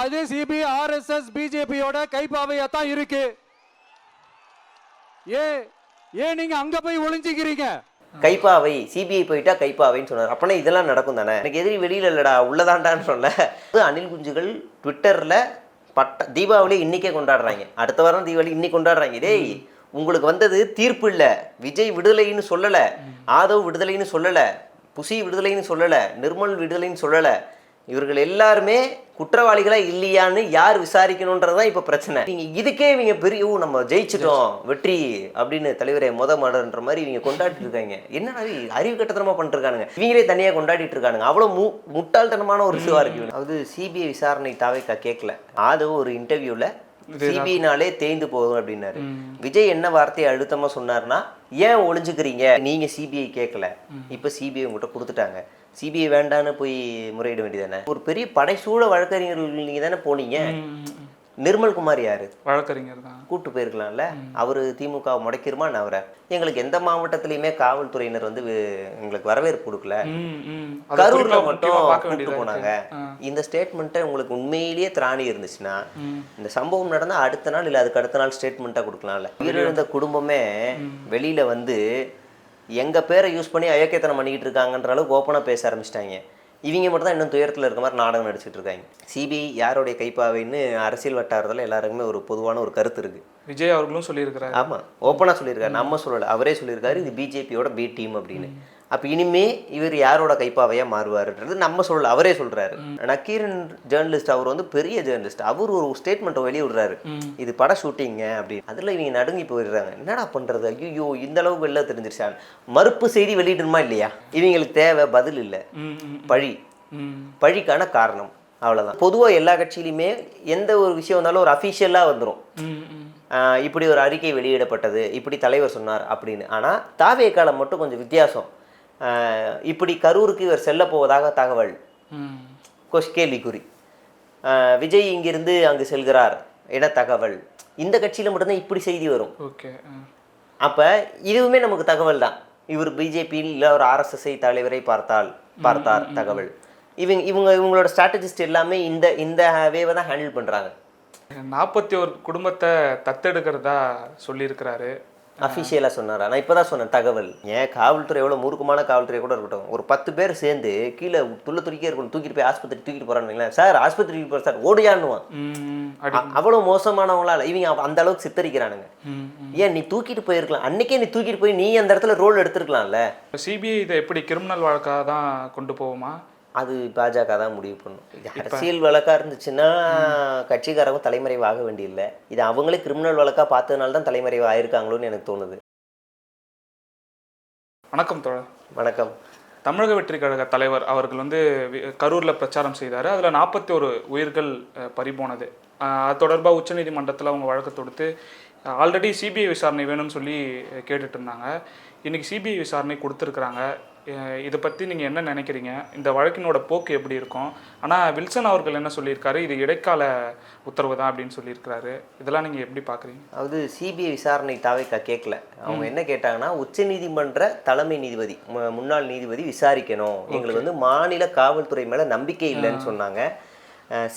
அது CP RSS பிஜேபியோட கைப்பாவையா தான் இருக்கு. ஏ ஏன் நீங்க அங்க போய் ஒளிஞ்சுக்கிறீங்க? கைப்பாவை சிபிஐ போயிட்டா கைப்பாவைன்னு சொன்னார். அப்பனா இதெல்லாம் நடக்கும் தானே? எனக்கு எதிரி வெளியில இல்லடா உள்ளதாண்டான்னு சொல்ல அனில் குஞ்சுகள் ட்விட்டர்ல பட்ட தீபாவளி இன்னைக்கே கொண்டாடுறாங்க. அடுத்த வாரம் தீபாவளி இன்னைக்கு கொண்டாடுறாங்க. டேய் உங்களுக்கு வந்தது தீர்ப்பு இல்ல. விஜய் விடுதலைன்னு சொல்லல. ஆதவ் விடுதலைன்னு சொல்லல. புசி விடுதலைன்னு சொல்லல. நிர்மல் விடுதலைன்னு சொல்லல. இவர்கள் எல்லாருமே குற்றவாளிகளா இல்லையான்னு யார் விசாரிக்கணுன்றது தான் இப்போ பிரச்சனை. நீங்க இதுக்கே இவங்க பெரிய "ஓ, நம்ம ஜெயிச்சிட்டோம் வெற்றி அப்படின்னு தலைவரே முத மடன்ற மாதிரி இவங்க கொண்டாடிட்டு இருக்காங்க. என்னடா இது? அறிவு கட்டத்தனமா பண்ணிட்டு இருக்கானுங்க இவங்களே தனியா கொண்டாடிட்டு இருக்கானுங்க. அவ்வளவு மு முட்டாள்தனமான ஒரு இதுவா இருக்கு அதாவது சிபிஐ விசாரணை தாவைக்கா கேட்கல ஆதவ் ஒரு இன்டர்வியூல சிபிஐனாலே தேய்ந்து போகும் அப்படின்னாரு. விஜய் என்ன வார்த்தையை அழுத்தமா சொன்னார்னா ஏன் ஒளிஞ்சுக்கிறீங்க? நீங்க சிபிஐ கேட்கல இப்ப சிபிஐ உங்ககிட்ட கொடுத்துட்டாங்க. சிபிஐ வேண்டான்னு போய் முறையிட வேண்டியதானே ஒரு பெரிய படைசூழ வழக்கறிஞர்கள் நீங்க தானே போனீங்க. நிர்மல் குமார் யாரு? வழக்கறிஞர் தான். கூட்டு போயிருக்கலாம்ல. அவரு திமுக முடைக்கிருமா அவரை? எங்களுக்கு எந்த மாவட்டத்திலயுமே காவல்துறையினர் வந்து எங்களுக்கு வரவேற்பு கொடுக்கல. கரூர்ல மட்டும் கூப்பிட்டு போனாங்க. இந்த ஸ்டேட்மெண்ட்டை உங்களுக்கு உண்மையிலேயே திராணி இருந்துச்சுன்னா இந்த சம்பவம் நடந்தா அடுத்த நாள் இல்ல அதுக்கு அடுத்த நாள் ஸ்டேட்மெண்ட்டா கொடுக்கலாம்ல. உயிரிழந்த குடும்பமே வெளியில வந்து எங்க பேரை யூஸ் பண்ணி அயோக்கியத்தனம் பண்ணிக்கிட்டு இருக்காங்கன்ற அளவுக்கு ஓப்பனா பேச ஆரம்பிச்சிட்டாங்க. இவங்க மட்டும் தான் இன்னும் துயரத்துல இருக்க மாதிரி நாடகம் நடிச்சிட்டு இருக்காங்க. சிபிஐ யாருடைய கைப்பாவைன்னு அரசியல் வட்டாரத்துல எல்லாருக்குமே ஒரு பொதுவான ஒரு கருத்து இருக்கு. விஜய் அவர்களும் சொல்லியிருக்கிறாரு. ஆமா ஓப்பனா சொல்லியிருக்காரு. நம்ம சொல்லல. அவரே சொல்லியிருக்காரு இது பிஜேபியோட பி டீம் அப்படின்னு. அப்ப இனிமே இவர் யாரோட கைப்பாவையா மாறுவாருன்றது நம்ம சொல்லல அவரே சொல்றாரு. நக்கீரன் ஜேர்னலிஸ்ட் அவர் வந்து பெரிய ஜேர்னலிஸ்ட் அவர் ஒரு ஸ்டேட்மெண்ட்டை வெளிய விடுறாரு. இது பட ஷூட்டிங்க அப்படின்னு. அதுல இவங்க நடுங்கி போயிடுறாங்க. என்னடா பண்றது? ஐயோ இந்த அளவுக்கு வெளில தெரிஞ்சிருச்சா? மறுப்பு செய்தி வெளியிடணுமா இல்லையா? இவங்களுக்கு தேவை பதில் இல்லை. பழி. பழிக்கான காரணம். அவ்வளவுதான். பொதுவா எல்லா கட்சியிலுமே எந்த ஒரு விஷயம் வந்தாலும் ஒரு அஃபிஷியலா வந்துரும். ம், ம். ஆஹ் இப்படி ஒரு அறிக்கை வெளியிடப்பட்டது இப்படி தலைவர் சொன்னார் அப்படின்னு. ஆனால் தாவே காலம் மட்டும் கொஞ்சம் வித்தியாசம். இப்படி கரூருக்கு இவர் செல்ல போவதாக தகவல். கேள்விக்குறி. விஜய் இங்கிருந்து அங்கு செல்கிறார் என தகவல். இந்த கட்சியில் மட்டும்தான் இப்படி செய்தி வரும். ஓகே. அப்போ இதுவுமே நமக்கு தகவல் தான். இவர் பிஜேபியில் இல்லை ஒரு ஆர்எஸ்எஸ்ஐ தலைவரை பார்த்தால் பார்த்தார் தகவல். இவங்க இவங்க இவங்களோட ஸ்ட்ராட்டஜிஸ்ட் எல்லாமே இந்த இந்த வேவை தான் ஹேண்டில் பண்ணுறாங்க நாற்பத்தி ஒரு குடும்பத்தை தத்தெடுக்கிறதா சொல்லியிருக்கிறாரு. அஃபிஷியலாக சொன்னாரா. நான் இப்போ தான் சொன்னேன் தகவல். ஏன் காவல்துறை எவ்வளோ மூர்க்கமான காவல்துறை கூட இருக்கட்டும். ஒரு பத்து பேர் சேர்ந்து கீழே துள்ள துடிக்கே இருக்கணும். தூக்கிட்டு போய் ஆஸ்பத்திரி தூக்கிட்டு போகிறான்னு சார் ஆஸ்பத்திரிக்கு போகிற சார் ஓடியான்னுவான். அவ்வளோ மோசமானவங்களா இவங்க அந்த அளவுக்கு சித்தரிக்கிறானுங்க. ஏன் நீ தூக்கிட்டு போயிருக்கலாம். அன்னைக்கே நீ தூக்கிட்டு போய் நீ அந்த இடத்துல ரோல் எடுத்திருக்கலாம்ல. சிபிஐ இதை எப்படி கிரிமினல் வழக்காக தான் கொண்டு போகுமா? அது பாஜக தான் முடிவு பண்ணும். இது அரசியல் வழக்கா இருந்துச்சுன்னா கட்சிக்காரங்க தலைமறைவு ஆக வேண்டியதில்லை இது அவங்களே கிரிமினல் வழக்கா பார்த்ததுனால தான் தலைமறைவு ஆயிருக்காங்களோன்னு எனக்கு தோணுது. வணக்கம் தோழர். வணக்கம். தமிழக வெற்றி கழக தலைவர் அவர்கள் வந்து கரூர்ல பிரச்சாரம் செய்தார். அதுல நாற்பத்தி ஒரு உயிர்கள் பறிபோனது. அது தொடர்பாக உச்சநீதிமன்றத்தில் அவங்க வழக்கு தொடுத்து ஆல்ரெடி சிபிஐ விசாரணை வேணும்னு சொல்லி கேட்டுட்டு இருந்தாங்க. இன்னைக்கு சிபிஐ விசாரணை கொடுத்துருக்குறாங்க. இதை பற்றி நீங்கள் என்ன நினைக்கிறீங்க? இந்த வழக்கினோட போக்கு எப்படி இருக்கும்? ஆனால் வில்சன் அவர்கள் என்ன சொல்லியிருக்காரு? இது இடைக்கால உத்தரவு தான் அப்படின்னு சொல்லியிருக்கிறாரு. இதெல்லாம் நீங்கள் எப்படி பார்க்குறீங்க அதாவது சிபிஐ விசாரணை தாவைக்கா கேட்கல. அவங்க என்ன கேட்டாங்கன்னா உச்சநீதிமன்ற தலைமை நீதிபதி முன்னாள் நீதிபதி விசாரிக்கணும். எங்களுக்கு வந்து மாநில காவல்துறை மேல நம்பிக்கை இல்லைன்னு சொன்னாங்க.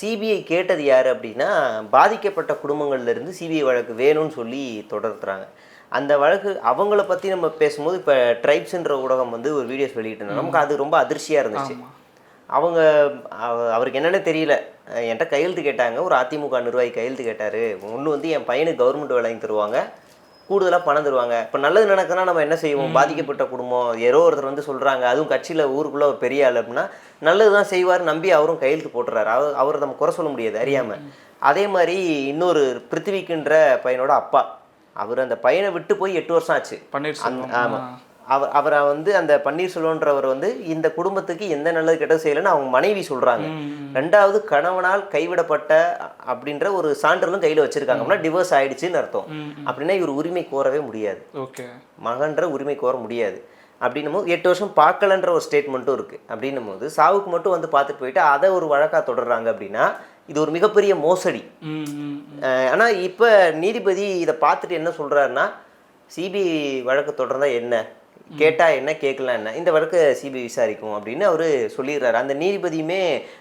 சிபிஐ கேட்டது யாரு அப்படின்னா பாதிக்கப்பட்ட குடும்பங்கள்ல இருந்து சிபிஐ வழக்கு வேணும்னு சொல்லி தொடர்த்துறாங்க. அந்த வழக்கு அவங்கள பத்தி நம்ம பேசும்போது இப்போ ட்ரைப்ஸ்ன்ற ஊடகம் வந்து ஒரு வீடியோஸ் வெளியிட்டு நமக்கு அது ரொம்ப அதிர்ச்சியா இருந்துச்சு. அவங்க அவ- அவருக்கு என்னன்னு தெரியல. என்கிட்ட கையெழுத்து கேட்டாங்க. ஒரு அதிமுக நிர்வாகி கையெழுத்து கேட்டாரு. ஒன்று வந்து என் பையனுக்கு கவர்மெண்ட் வேலை வாங்கி தருவாங்க. கூடுதலாக பணம் தருவாங்க. இப்போ நல்லது நடக்குதுன்னா நம்ம என்ன செய்வோம்? பாதிக்கப்பட்ட குடும்பம். யாரோ ஒருத்தர் வந்து சொல்கிறாங்க அதுவும் கட்சியில் ஊருக்குள்ளே ஒரு பெரிய ஆள் அப்படின்னா நல்லது தான் செய்வார். நம்பி அவரும் கையெழுத்து போட்டுறாரு. அவர் அவரை நம்ம குறை சொல்ல முடியாது. அறியாமல் அதே மாதிரி இன்னொரு பிருத்திவிக்குன்ற பையனோட அப்பா. அவர் அந்த பையனை விட்டு போய் எட்டு வருஷம் ஆச்சு. பன்னீர்செல்வம். ஆமா. அவர் அவரை வந்து அந்த பன்னீர்செல்வன்றவர் வந்து இந்த குடும்பத்துக்கு எந்த நல்லது கெட்டது செய்யலைன்னு அவங்க மனைவி சொல்றாங்க. ரெண்டாவது கணவனால் கைவிடப்பட்ட அப்படின்ற ஒரு சான்றிதழும் கையில வச்சிருக்காங்க. அப்படின்னா டிவோர்ஸ் ஆயிடுச்சுன்னு அர்த்தம். அப்படின்னா இவர் உரிமை கோரவே முடியாது. மகன்ற உரிமை கோர முடியாது. அப்படின்னும் போது எட்டு வருஷம் பார்க்கலன்ற ஒரு ஸ்டேட்மெண்ட்டும் இருக்கு. அப்படின்னும் போது சாவுக்கு மட்டும் வந்து பார்த்துட்டு போயிட்டு அதை ஒரு வழக்கா தொடர்றாங்க அப்படின்னா இது ஒரு மிகப்பெரிய மோசடி. ம் ம் அஹ் ஆனா இப்ப நீதிபதி இதை பார்த்துட்டு என்ன சொல்றாருன்னா சிபிஐ வழக்கு தொடர்ந்தா என்ன? கேட்டா என்ன? கேட்கலாம் என்ன? இந்த வழக்கு சிபிஐ விசாரிக்கும் அப்படின்னு அவரு சொல்லிடுறாரு. அந்த நீதிபதியுமே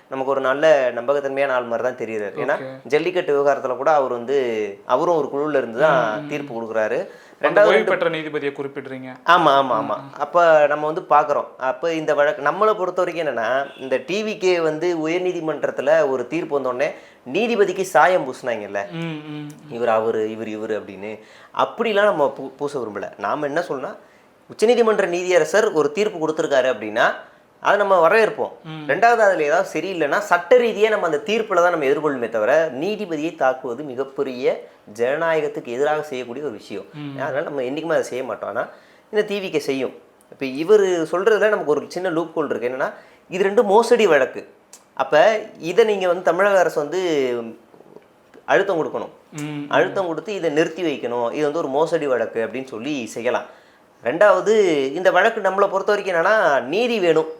நமக்கு ஒரு நல்ல நம்பகத்தன்மையான ஆள் மாதிரி தான் தெரியுறாரு ஏன்னா ஜல்லிக்கட்டு விவகாரத்துல கூட அவர் வந்து அவரும் ஒரு குழுல இருந்து தான் தீர்ப்பு கொடுக்குறாரு. ரெண்டாவது ஓய்வு பெற்ற நீதிபதியை குறிப்பிடுறீங்க. ஆமா ஆமா ஆமா. அப்ப நம்ம வந்து பாக்குறோம். அப்ப இந்த வழக்கு நம்மளை பொறுத்த வரைக்கும் என்னன்னா இந்த டிவிக்கே வந்து உயர்நீதிமன்றத்துல ஒரு தீர்ப்பு வந்தோடனே நீதிபதிக்கு சாயம் பூசினாங்கல்ல. இவர் அவர் இவர் இவர் அப்படின்னு. அப்படிலாம் நம்ம பூ பூச விரும்பல. நாம என்ன சொல்லணும் உச்சநீதிமன்ற நீதியரசர் ஒரு தீர்ப்பு கொடுத்துருக்காரு அப்படின்னா அதை நம்ம வரவேற்போம். ரெண்டாவது அதில் ஏதாவது சரியில்லைன்னா சட்ட ரீதியாக நம்ம அந்த தீர்ப்பில் தான் நம்ம எதிர்கொள்ளுமே தவிர நீதிபதியை தாக்குவது மிகப்பெரிய ஜனநாயகத்துக்கு எதிராக செய்யக்கூடிய ஒரு விஷயம். அதனால நம்ம என்றைக்குமே அதை செய்ய மாட்டோம். ஆனால் இந்த டிவிக்கு செய்யும். இப்போ இவர் சொல்கிறதுல நமக்கு ஒரு சின்ன லூப் ஹோல் இருக்குது என்னென்னா இது ரெண்டு மோசடி வழக்கு. அப்போ இதை நீங்கள் வந்து தமிழக அரசு வந்து அழுத்தம் கொடுக்கணும். அழுத்தம் கொடுத்து இதை நிறுத்தி வைக்கணும். இது வந்து ஒரு மோசடி வழக்கு அப்படின்னு சொல்லி செய்யலாம். ரெண்டாவது இந்த வழக்கு நம்மளை பொறுத்த வரைக்கும் என்னன்னா நீதி வேணும்.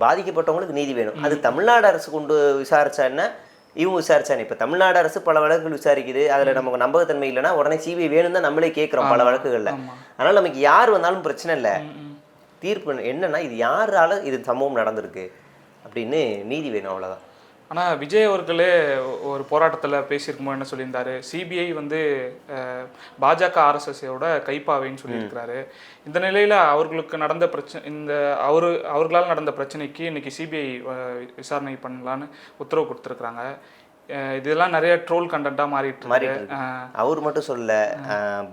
பாதிக்கப்பட்டவங்களுக்கு நீதி வேணும். அது தமிழ்நாடு அரசு கொண்டு விசாரிச்சா என்ன? இவங்க விசாரிச்சா என்ன? இப்போ தமிழ்நாடு அரசு பல வழக்குகள் விசாரிக்குது. அதில் நமக்கு நம்பகத்தன்மை இல்லைன்னா உடனே சிபிஐ வேணும் தான் நம்மளே கேட்குறோம் பல வழக்குகளில். அதனால் நமக்கு யார் வந்தாலும் பிரச்சனை இல்லை. தீர்ப்பு என்னன்னா இது யாரால இது சம்பவம் நடந்திருக்கு? அப்படின்னு நீதி வேணும் அவ்வளோதான் ஆனா விஜய் அவர்களே ஒரு போராட்டத்துல பேசியிருக்கும்போது என்ன சொல்லியிருந்தாரு? சிபிஐ வந்து பாஜக ஆர்எஸ்எஸோட கைப்பாவைன்னு சொல்லியிருக்கிறாரு. இந்த நிலையில அவர்களுக்கு நடந்த பிரச்சனை இந்த அவரு அவர்களால் நடந்த பிரச்சனைக்கு இன்னைக்கு சிபிஐ விசாரணை பண்ணலான்னு உத்தரவு கொடுத்துருக்குறாங்க. இதெல்லாம் நிறைய ட்ரோல் கண்டென்ட்டாக மாறிட்டு மாறிட்டு அவர் மட்டும் சொல்லல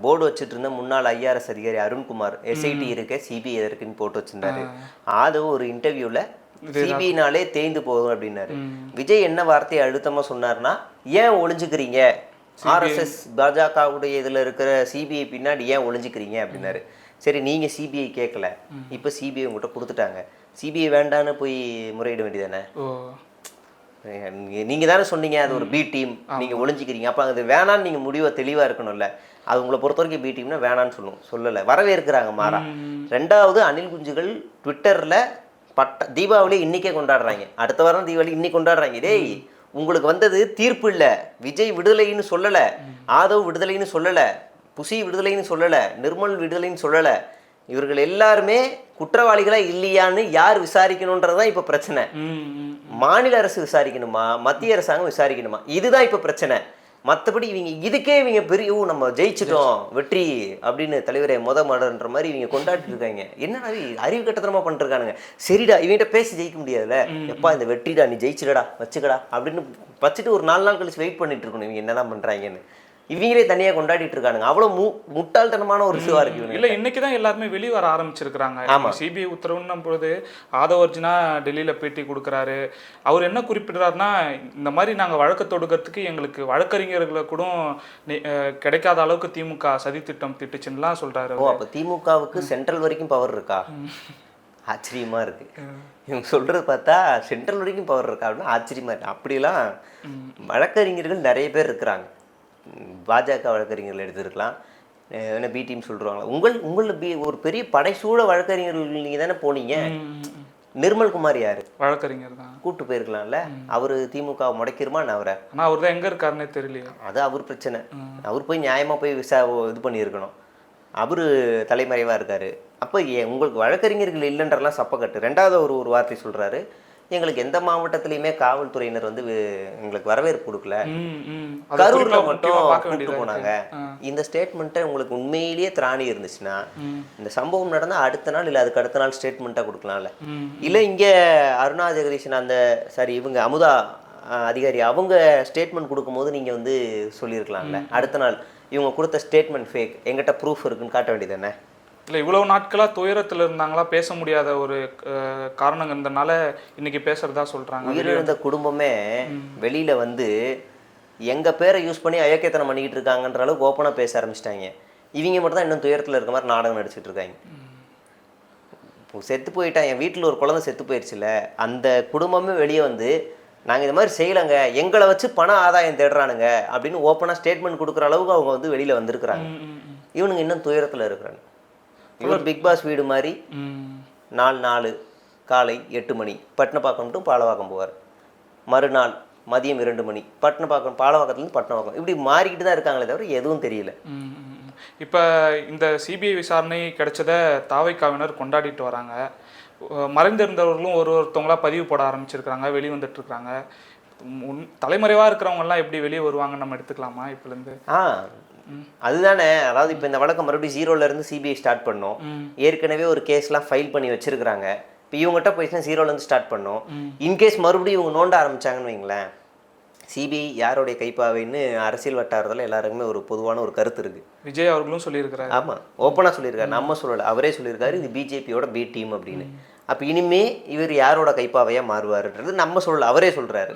போர்டு வச்சுட்டு இருந்த முன்னாள் ஐஆர்எஸ் அதிகாரி அருண்குமார் எஸ்ஐடி இருக்கு சிபிஐ இருக்குன்னு போட்டு வச்சிருந்தாரு. அது ஒரு இன்டர்வியூல சிபிஐனாலே தேய்ந்து போகும் அப்படின்னாரு. விஜய் என்ன வார்த்தையை அழுத்தமா சொன்னார்னா ஏன் ஒளிஞ்சுக்கிறீங்க? ஆர்எஸ்எஸ் பாஜகவுடைய இதுல இருக்கிற சிபிஐ பின்னாடி ஏன் ஒளிஞ்சுக்கிறீங்க? அப்படின்னாரு. சரி நீங்க சிபிஐ கேட்கல இப்போ சிபிஐ உங்கள்கிட்ட கொடுத்துட்டாங்க. சிபிஐ வேண்டான்னு போய் முறையிட வேண்டியதானே நீங்க தானே சொன்னீங்க அது ஒரு பி டீம் நீங்க ஒளிஞ்சிக்கிறீங்க. அப்ப அது வேணான்னு நீங்க முடிவை தெளிவா இருக்கணும்ல. அது உங்களை பொறுத்த வரைக்கும் பி டீம்னா வேணான்னு சொல்லும் சொல்லல. வரவேற்கிறாங்க மாறா. ரெண்டாவது அனில் குஞ்சுகள் ட்விட்டர்ல பட்ட தீபாவளி இன்னைக்கே கொண்டாடுறாங்க. அடுத்த வாரம் தீபாவளி இன்னைக்கு கொண்டாடுறாங்க. டேய் உங்களுக்கு வந்தது தீர்ப்பு இல்ல. விஜய் விடுதலைன்னு சொல்லல. ஆதவ் விடுதலைன்னு சொல்லல. புசி விடுதலைன்னு சொல்லல. நிர்மல் விடுதலைன்னு சொல்லல. இவர்கள் எல்லாருமே குற்றவாளிகளா இல்லையான்னு யார் விசாரிக்கணுன்றதுதான் இப்ப பிரச்சனை. மாநில அரசு விசாரிக்கணுமா? மத்திய அரசாங்கம் விசாரிக்கணுமா? இதுதான் இப்ப பிரச்சனை. மத்தபடி இவங்க இதுக்கே இவங்க பெரிய "ஓ, நம்ம ஜெயிச்சிட்டோம் வெற்றி அப்படின்னு தலைவரே முத மாடன்ற மாதிரி இவங்க கொண்டாடிட்டு இருக்காங்க. என்னடா அறிவு கட்டத்தனமா பண்ணிருக்கானுங்க சரிடா இவங்கிட்ட பேசி ஜெயிக்க முடியாதுல்ல. எப்பா இந்த வெற்றிடா நீ ஜெயிச்சிடடா வச்சுக்கடா அப்படின்னு வச்சுட்டு ஒரு நாலு நாள் கழிச்சு வெயிட் பண்ணிட்டு இருக்கணும். இவங்க என்னதான் பண்றாங்கன்னு. இவங்களே தனியா கொண்டாடிட்டு இருக்கானுங்க. அவ்வளவு மு முட்டாள்தனமான ஒரு இதுவா இருக்கு இல்ல இன்னைக்கு தான் எல்லாருமே வெளிய வர ஆரம்பிச்சிருக்கிறாங்க. ஆமா. சிபிஐ உத்தரவுன்னும் பொழுது ஆதவ அர்ஜுனா டெல்லியில பேட்டி கொடுக்குறாரு. அவர் என்ன குறிப்பிடுறாருன்னா இந்த மாதிரி நாங்க வழக்கு தொடுக்கிறதுக்கு எங்களுக்கு வழக்கறிஞர்களை கூட கிடைக்காத அளவுக்கு திமுக சதி திட்டம் திட்டுச்சுன்னுலாம் சொல்றாரு ஓ அப்ப திமுகவுக்கு சென்ட்ரல் வரைக்கும் பவர் இருக்கா? ஆச்சரியமா இருக்கு. இவங்க சொல்றது பார்த்தா சென்ட்ரல் வரைக்கும் பவர் இருக்கா அப்படின்னா ஆச்சரியமா இருக்கு. அப்படிலாம் வழக்கறிஞர்கள் நிறைய பேர் இருக்கிறாங்க. பாஜக வழக்கறிஞர்கள் எடுத்திருக்கலாம். என்ன பி டீம் சொல்றாங்களா? உங்கள் உங்கள பி ஒரு பெரிய படைசூழ வழக்கறிஞர்கள் நீங்க தானே போனீங்க. ம், ம், ம். நிர்மல் குமார் யாரு? வழக்கறிஞர் தான். கூட்டு போயிருக்கலாம்ல. அவரு திமுக முடைக்கிருமா அவரை? ஆனா அவர் தான் எங்க இருக்காருன்னே தெரியலையே. அது அவர் பிரச்சனை. அவர் போய் நியாயமா போய் விசா இது பண்ணியிருக்கணும். அவரு தலைமறைவா இருக்காரு. அப்போ உங்களுக்கு வழக்கறிஞர்கள் இல்லைன்றலாம் சப்பக்கட்டு. ரெண்டாவது ஒரு ஒரு வார்த்தை சொல்றாரு. எங்களுக்கு எந்த மாவட்டத்திலையுமே காவல்துறையினர் வந்து எங்களுக்கு வரவேற்பு கொடுக்கல. கரூர்ல மட்டும் கூப்பிட்டு வேண்டியதா போனாங்க. இந்த ஸ்டேட்மெண்ட்டை உங்களுக்கு உண்மையிலேயே திராணி இருந்துச்சுன்னா. இந்த சம்பவம் நடந்தா அடுத்த நாள் இல்லை அதுக்கு அடுத்த நாள் ஸ்டேட்மெண்ட்டாக கொடுக்கலாம்ல. இல்லை இங்கே அருணா ஜெகதீஷன் அந்த சாரி இவங்க அமுதா அதிகாரி அவங்க ஸ்டேட்மெண்ட் கொடுக்கும்போது நீங்கள் வந்து சொல்லியிருக்கலாம்ல. அடுத்த நாள் இவங்க கொடுத்த ஸ்டேட்மெண்ட் ஃபேக் எங்கிட்ட ப்ரூஃப் இருக்குன்னு காட்ட வேண்டியதானே இல்ல இவ்வளவு நாட்களா துயரத்துல இருந்தாங்களா? பேச முடியாத ஒரு காரணம் இருந்தனால இன்னைக்கு பேசுறதா சொல்றாங்க. உயிரிழந்த குடும்பமே வெளியில வந்து எங்க பேரை யூஸ் பண்ணி அயோக்கியத்தனம் பண்ணிக்கிட்டு இருக்காங்கன்ற அளவுக்கு ஓப்பனாக பேச ஆரம்பிச்சிட்டாங்க. இவங்க மட்டும் தான் இன்னும் துயரத்தில் இருக்க மாதிரி நாடகம் நடிச்சிட்டு இருக்காங்க. இப்போ செத்து போயிட்டான். என் வீட்டில் ஒரு குழந்தை செத்து போயிடுச்சுல. அந்த குடும்பமே வெளியே வந்து நாங்கள் இது மாதிரி செய்யலைங்க. எங்களை வச்சு பண ஆதாயம் தேடுறானுங்க. அப்படின்னு ஓப்பனாக ஸ்டேட்மெண்ட் கொடுக்குற அளவுக்கு அவங்க வந்து வெளியில் வந்திருக்கிறாங்க. இவனுங்க இன்னும் துயரத்தில் இருக்கிறாங்க. இவர் பிக் பாஸ் வீடு மாதிரி. நாலு நாலு காலை எட்டு மணி. பட்டினப்பாக்கம் டு பாலவாக்கம் போவார். மறுநாள் மதியம் இரண்டு மணி. பட்டினப்பாக்கம் பாலவாக்கத்துலேருந்து பட்டினப்பாக்கம். இப்படி மாறிக்கிட்டு தான் இருக்காங்களே தவிர எதுவும் தெரியல. இப்போ இந்த சிபிஐ விசாரணை கிடைச்சத தாவைக்காவினர் கொண்டாடிட்டு வராங்க. மறைந்திருந்தவர்களும் ஒரு ஒருத்தவங்களா பதிவு போட இருக்காங்க முன் தலைமறைவா இருக்கிறவங்க எல்லாம் எப்படி வெளியே வருவாங்கன்னு நம்ம எடுத்துக்கலாமா இப்போலேருந்து ஆ அதுதானே. அதாவது இப்போ இந்த வழக்கம் மறுபடியும் ஜீரோல இருந்து சிபிஐ ஸ்டார்ட் பண்ணோம். ஏற்கனவே ஒரு கேஸ்லாம் ஃபைல் பண்ணி வச்சிருக்காங்க இப்போ இவங்ககிட்ட போயிடுச்சுன்னா ஜீரோல இருந்து ஸ்டார்ட் பண்ணோம். இன்கேஸ் மறுபடியும் இவங்க நோண்ட ஆரம்பிச்சாங்கன்னு வைங்களேன். சிபிஐ யாருடைய கைப்பாவைன்னு அரசியல் வட்டாரத்தில் எல்லாருக்குமே ஒரு பொதுவான ஒரு கருத்து இருக்கு. விஜய் அவர்களும் சொல்லியிருக்கிறாரு. ஆமா. ஓப்பனாக சொல்லியிருக்காரு. நம்ம சொல்லலை. அவரே சொல்லியிருக்காரு இது பிஜேபியோட பி டீம் அப்படின்னு. அப்போ இனிமே இவர் யாரோட கைப்பாவையா மாறுவாருன்றது நம்ம சொல்லல. அவரே சொல்றாரு.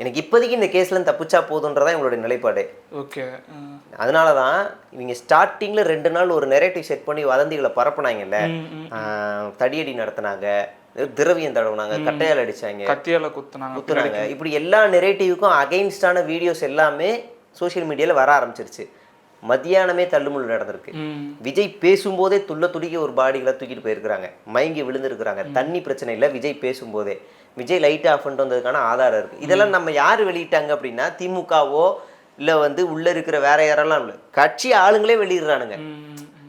எனக்கு இப்போதைக்கு இந்த கேஸ்ல தப்பிச்சா போதுன்றதான் எங்களுடைய நிலைப்பாடு. ஓகே அதனால தான் இவங்க ஸ்டார்டிங்கில் ரெண்டு நாள் ஒரு நெரேட்டிவ் செட் பண்ணி வதந்திகளை பரப்புனாங்கல்ல தடியடி நடத்துனாங்க திரவியம் தடவுனாங்க கட்டையால் அடிச்சாங்க. கத்தியால குத்துனாங்க குத்துனாங்க. இப்படி எல்லா நெரேட்டிவுக்கும் அகைன்ஸ்டான வீடியோஸ் எல்லாமே சோஷியல் மீடியாவில் வர ஆரம்பிச்சிருச்சு. மத்தியானமே தள்ளுமுள்ளு நடந்திருக்கு. விஜய் பேசும்போதே துள்ள துடிக்க ஒரு பாடிகளை தூக்கிட்டு போயிருக்கிறாங்க. மயங்கி விழுந்திருக்கிறாங்க. தண்ணி பிரச்சனை இல்லை விஜய் பேசும்போதே. விஜய் லைட் ஆஃப் பண்ணிட்டு வந்ததுக்கான ஆதாரம் இருக்கு. இதெல்லாம் நம்ம யார் வெளியிட்டாங்க அப்படின்னா திமுகவோ இல்லை வந்து உள்ள இருக்கிற வேற யாரெல்லாம் இல்லை. கட்சி ஆளுங்களே வெளியிடுறானுங்க.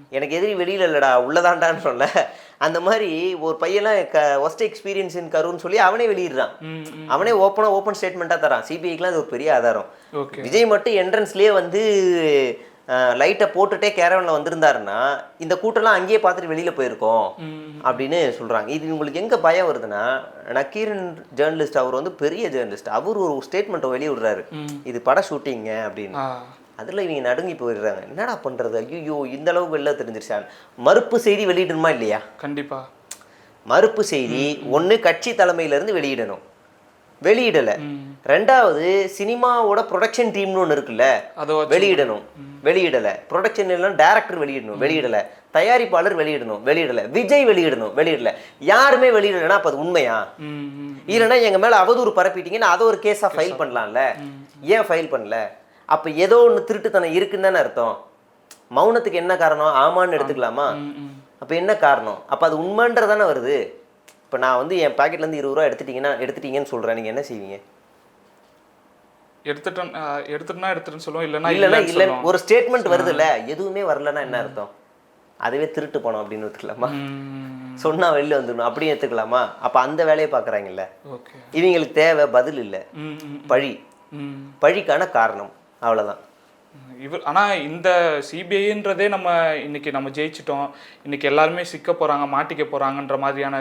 எனக்கு எதிரி வெளியில இல்லடா உள்ளதாண்டான்னு சொல்ல. அந்த மாதிரி ஒரு பையன்லாம் க ஒஸ்ட் எக்ஸ்பீரியன்ஸ் இன் கருன்னு சொல்லி அவனே வெளியிடுறான். அவனே ஓப்பனாக ஓப்பன் ஸ்டேட்மெண்ட்டாக தரான். சிபிஐக்குலாம் அது ஒரு பெரிய ஆதாரம். விஜய் மட்டும் என்ட்ரன்ஸ்லேயே வந்து லைட்டை போட்டுட்டே கேரவனில் வந்திருந்தாருன்னா இந்த கூட்டம்லாம் அங்கேயே பார்த்துட்டு வெளியில் போயிருக்கோம் அப்படின்னு சொல்கிறாங்க இது உங்களுக்கு எங்கே பயம் வருதுன்னா நக்கீரன் ஜேர்னலிஸ்ட் அவர் வந்து பெரிய ஜேர்னலிஸ்ட் அவர் ஒரு ஸ்டேட்மெண்ட்டை வெளியே விடுறாரு. ம். இது பட ஷூட்டிங்க அப்படின்னு. அதில் இவங்க நடுங்கி போயிடுறாங்க. என்னடா பண்ணுறது ஐயோ இந்த அளவுக்கு வெளில தெரிஞ்சிருச்சா? மறுப்பு செய்தி வெளியிடணுமா இல்லையா? கண்டிப்பா. மறுப்பு செய்தி ஒன்று கட்சி தலைமையிலேருந்து வெளியிடணும். வெளியிடலை. ரெண்டாவது சினிமாவோட ப்ரொடக்ஷன் டீம்னு ஒன்று இருக்குல்ல வெளியிடணும். வெளியிடல. ப்ரொடக்ஷன் எல்லாம் டேரக்டர் வெளியிடணும். வெளியிடல. தயாரிப்பாளர் வெளியிடணும். வெளியிடல. விஜய் வெளியிடணும். வெளியிடல. யாருமே வெளியிடலன்னா அப்ப அது உண்மையா? இல்லைன்னா எங்க மேல அவதூறு பரப்பிட்டீங்கன்னா அதை ஒரு கேஸா ஃபைல் பண்ணலாம்ல? ஏன் ஃபைல் பண்ணல? அப்ப ஏதோ ஒன்று திருட்டுத்தனம் இருக்குன்னு தானே அர்த்தம். மௌனத்துக்கு என்ன காரணம்? ஆமான்னு எடுத்துக்கலாமா? அப்ப என்ன காரணம்? அப்ப அது உண்மைன்றதானே வருது. இப்ப நான் வந்து என் பாக்கெட்ல இருந்து இருபது ரூபா எடுத்துட்டீங்கன்னா எடுத்துட்டீங்கன்னு சொல்றேன். நீங்க என்ன செய்வீங்க? எடுத்துட்டேன் ஆ, எடுத்துட்டுனா எடுத்துட்டுன்னு சொல்லுவோம் இல்லைன்னா இல்லைன்னா இல்லை ஒரு ஸ்டேட்மெண்ட் வருதுல்ல எதுவுமே வரலன்னா என்ன அர்த்தம்? அதுவே திருட்டு பணம் அப்படின்னு எடுத்துக்கலாமா சொன்னா வெளில வந்துடணும் அப்படியே எடுத்துக்கலாமா அப்ப அந்த வேலையை பார்க்குறாங்கல்ல ஓகே. இவங்களுக்கு தேவை பதில் இல்லை. பழி. பழிக்கான காரணம் அவ்வளவுதான். இவர் ஆனால் இந்த சிபிஐன்றதே நம்ம இன்னைக்கு நம்ம ஜெயிச்சிட்டோம் இன்னைக்கு எல்லாருமே சிக்க போறாங்க மாட்டிக்க போறாங்கன்ற மாதிரியான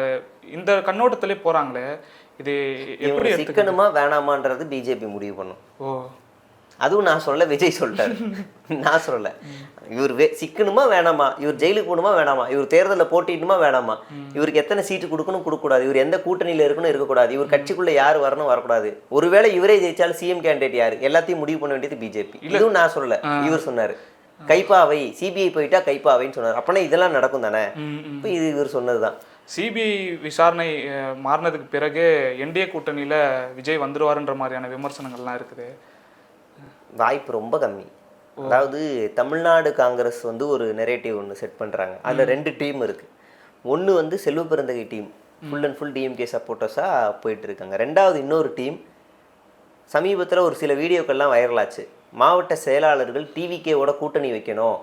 இந்த கண்ணோட்டத்திலே போறாங்களே இது எப்படி சிக்கணுமா வேணாமான்றது பிஜேபி முடிவு பண்ணும். ஓ. அதுவும் நான் சொல்ல விஜய் சொல்லிட்டாரு. நான் சொல்லல. இவர் வே சிக்கணுமா வேணாமா? இவர் ஜெயிலுக்கு போகணுமா வேணாமா? இவர் தேர்தலில் போட்டிடணுமா வேணாமா? இவருக்கு எத்தனை சீட்டு கொடுக்கணும் கொடுக்கக்கூடாது. இவர் எந்த கூட்டணியில் இருக்கணும் இருக்கக்கூடாது. இவர் கட்சிக்குள்ள யார் வரணும் வரக்கூடாது. ஒருவேளை இவரே ஜெயிச்சாலும் சிஎம் கேண்டிடேட் யார்? எல்லாத்தையும் முடிவு பண்ண வேண்டியது பிஜேபி. இதுவும் நான் சொல்லல. இவர் சொன்னாரு. கைப்பாவை சிபிஐ போயிட்டா கைப்பாவைன்னு சொன்னார். அப்பனா இதெல்லாம் நடக்கும் தானே? இது இவர் சொன்னதுதான். சிபிஐ விசாரணை மாறினதுக்கு பிறகு என்டிஏ கூட்டணியில விஜய் வந்துருவாருன்ற மாதிரியான விமர்சனங்கள்லாம் இருக்குது. வாய்ப்பு ரொம்ப கம்மி. அதாவது தமிழ்நாடு காங்கிரஸ் வந்து ஒரு நெரேட்டிவ் ஒன்று செட் பண்ணுறாங்க அதில் ரெண்டு டீம் இருக்கு. ஒன்று வந்து Selva Perunthagai team full and full DMK சப்போர்ட்டர்ஸாக போயிட்டு இருக்காங்க. ரெண்டாவது இன்னொரு டீம் சமீபத்தில் ஒரு சில வீடியோக்கள்லாம் வைரலாச்சு மாவட்ட செயலாளர்கள் டிவிகேவோட கூட்டணி வைக்கணும்.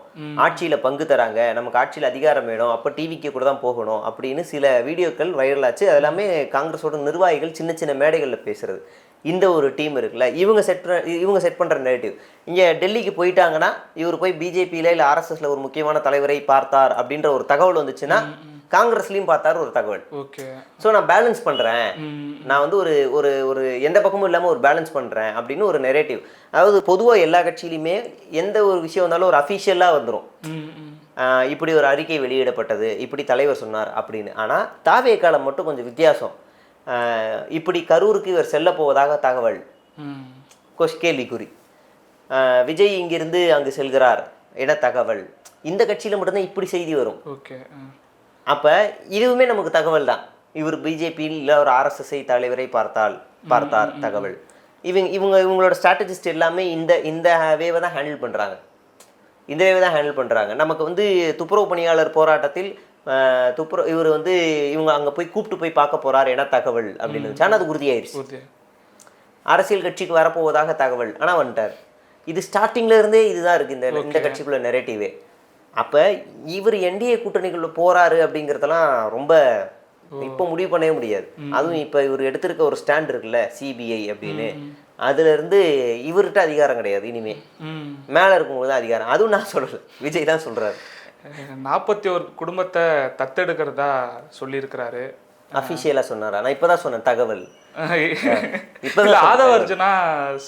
ஆட்சியில் பங்கு தராங்க. நமக்கு ஆட்சியில் அதிகாரம் வேணும். அப்போ டிவிகே கூட தான் போகணும் அப்படின்னு சில வீடியோக்கள் வைரலாச்சு அது எல்லாமே காங்கிரஸோட நிர்வாகிகள் சின்ன சின்ன மேடைகளில் பேசுறது. இந்த ஒரு டீம் இருக்குல்ல. இவங்க செட் இவங்க செட் பண்ணுற நேரட்டிவ் இங்கே டெல்லிக்கு போயிட்டாங்கன்னா இவர் போய் பிஜேபியில் இல்லை ஆர்எஸ்எஸ்ல ஒரு முக்கியமான தலைவரை பார்த்தார் அப்படின்ற ஒரு தகவல் வந்துச்சுன்னா காங்கிரஸ்லையும் பார்த்தார் ஒரு தகவல். ஓகே. ஸோ நான் பேலன்ஸ் பண்ணுறேன் ம். நான் வந்து ஒரு ஒரு ஒரு எந்த பக்கமும் இல்லாமல் ஒரு பேலன்ஸ் பண்ணுறேன் அப்படின்னு ஒரு நெரேட்டிவ் அதாவது பொதுவாக எல்லா கட்சியிலையுமே எந்த ஒரு விஷயம் வந்தாலும் ஒரு அஃபிஷியலாக வந்துடும் இப்படி ஒரு அறிக்கை வெளியிடப்பட்டது இப்படி தலைவர் சொன்னார் அப்படின்னு. ஆனால் தாவே காலம் மட்டும் கொஞ்சம் வித்தியாசம். இப்படி கரூருக்கு இவர் செல்ல போவதாக தகவல். கேள்விக்குறி. விஜய் இங்கிருந்து அங்கு செல்கிறார் என தகவல். இந்த கட்சியில் மட்டும்தான் இப்படி செய்தி வரும். அப்போ இதுவுமே நமக்கு தகவல் தான் இவர் பிஜேபியில் இல்லை ஒரு ஆர்எஸ்எஸ்ஐ தலைவரை பார்த்தால் பார்த்தார் தகவல். இவங்க இவங்க இவங்களோட ஸ்ட்ராட்டஜிஸ்ட் எல்லாமே இந்த இந்த வேவை தான் ஹேண்டில் பண்ணுறாங்க இந்த வேவை தான் ஹேண்டில் பண்ணுறாங்க நமக்கு வந்து துப்புரவு பணியாளர் போராட்டத்தில் துப்புரவு இவர் வந்து இவங்க அங்கே போய் கூப்பிட்டு போய் பார்க்க போறார் என தகவல் அப்படின்னு இருந்துச்சு. ஆனால் அது உறுதியாயிருச்சு. உறுதி அரசியல் கட்சிக்கு வரப்போவதாக தகவல். ஆனால் வந்துட்டார். இது ஸ்டார்டிங்ல இருந்தே இதுதான் இருக்கு. இந்த இந்த கட்சிக்குள்ள நெரேட்டிவே அப்ப இவர் என்டிஏ கூட்டணிக்குள்ள போறாரு அப்படிங்கறதெல்லாம் ரொம்ப இப்போ முடிவு பண்ணவே முடியாது. அதுவும் இப்போ இவர் எடுத்திருக்க ஒரு ஸ்டாண்ட் இருக்குல்ல சிபிஐ அப்படின்னு. அதுல இருந்து இவர்கிட்ட அதிகாரம் கிடையாது இனிமே. மேல இருக்கும்போது தான் அதிகாரம். அதுவும் நான் சொல்லல. விஜய் தான் சொல்றாரு. நாற்பத்தி ஒரு குடும்பத்தை தத்தெடுக்கிறதா சொல்லியிருக்கிறாரு. அஃபிஷியலா சொன்னாரா? நான் இப்பதான் சொன்னேன் தகவல். இல்ல ஆதவ அர்ஜுனா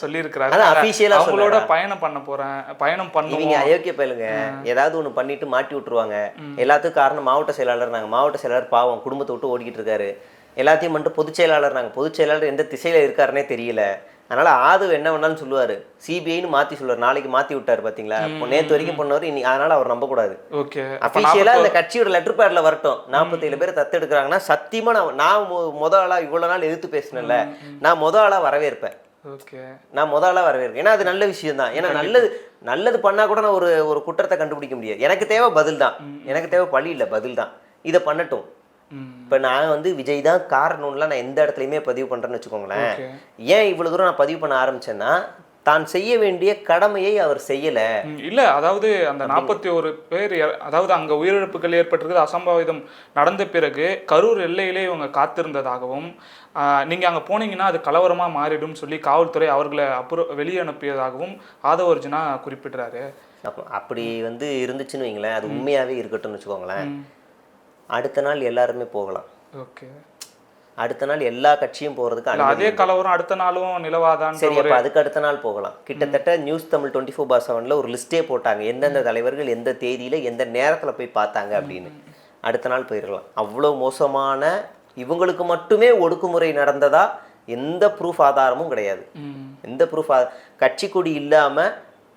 சொல்லியிருக்கிறாரு. அதான் அவங்களோட பயணம் பண்ண போறேன் பயணம் இவங்க பண்ணுவோம். அயோக்கிய பயலுங்க. ஏதாவது ஒண்ணு பண்ணிட்டு மாட்டி விட்டுருவாங்க. எல்லாத்துக்கும் காரணம் மாவட்ட செயலாளர் நாங்க. மாவட்ட செயலாளர் பாவம் குடும்பத்தை விட்டு ஓடிக்கிட்டு இருக்காரு. எல்லாத்தையும் மட்டும் பொதுச் செயலாளர் நாங்க. பொதுச் செயலாளர் எந்த திசையில இருக்காருன்னே தெரியல. அதனால ஆதவ் என்ன வேணாலும் சொல்லுவாரு. சிபிஐன்னு மாத்தி சொல்லுவார். நாளைக்கு மாத்தி விட்டாரு பாத்தீங்களா? இப்போ நேத்து வரைக்கும் பண்ணவர் இனி அதனால அவர் நம்பக்கூடாது. ஓகே. அஃபிஷியலா இந்த கட்சியோட லெட்டர் பேட்ல வரட்டும். நாற்பத்தேழு பேர் தத்தெடுக்கிறாங்கன்னா சத்தியமா நான் நான் முத ஆளா இவ்வளவு நாள் எதிர்த்து பேசினேன்ல நான் முத ஆளா வரவேற்பேன். ஓகே. நான் முத ஆளா வரவேற்கிறேன் ஏன்னா அது நல்ல விஷயம் தான் ஏன்னா நல்லது நல்லது பண்ணா கூட நான் ஒரு ஒரு குற்றத்தை கண்டுபிடிக்க முடியாது. எனக்கு தேவை பதில் தான். எனக்கு தேவை பழி இல்லை பதில் தான். இதை பண்ணட்டும். இப்போ நான் வந்து விஜய் தான் காரணம்லாம் நான் எந்த இடத்துலையுமே பதிவு பண்றேன்னு வச்சுக்கோங்களேன். ஏன் இவ்வளவு தூரம் நான் பதிவு பண்ண ஆரம்பிச்சேன்னா தான் செய்ய வேண்டிய கடமையை அவர் செய்யல. இல்ல அதாவது அந்த நாற்பத்தி ஒரு பேர் அதாவது அங்க உயிரிழப்புகள் ஏற்பட்டிருக்குது அசம்பாவிதம் நடந்த பிறகு கரூர் எல்லையிலே இவங்க காத்திருந்ததாகவும் ஆ, நீங்க அங்க போனீங்கன்னா அது கலவரமா மாறிடும் சொல்லி காவல்துறை அவர்களை அப்புறம் வெளியே அனுப்பியதாகவும் ஆதவ அர்ஜுனா குறிப்பிடுறாரு. அப்ப அப்படி வந்து இருந்துச்சுன்னு வைங்களேன் அது உண்மையாவே இருக்கட்டும்னு வச்சுக்கோங்களேன். அடுத்த நாள் எல்லாருமே போகலாம். ஓகே. அடுத்த நாள் எல்லா கட்சியும் அனுமதி அதே கலவரம் அடுத்த நாளும் நிலவாதான் சரி அப்ப அதுக்கு அடுத்த நாள் போகலாம். கிட்டத்தட்ட news Tamil twenty four by செவனில் ஒரு லிஸ்ட்டே போட்டாங்க. எந்தெந்த தலைவர்கள் எந்த தேதியில எந்த நேரத்துல போய் பார்த்தாங்க அப்படின்னு. அடுத்த நாள் போயிடலாம். அவ்வளோ மோசமான இவங்களுக்கு மட்டுமே ஒடுக்குமுறை நடந்ததா எந்த ப்ரூஃப் ஆதாரமும் கிடையாது. எந்த ப்ரூஃப் கட்சி கொடி இல்லாம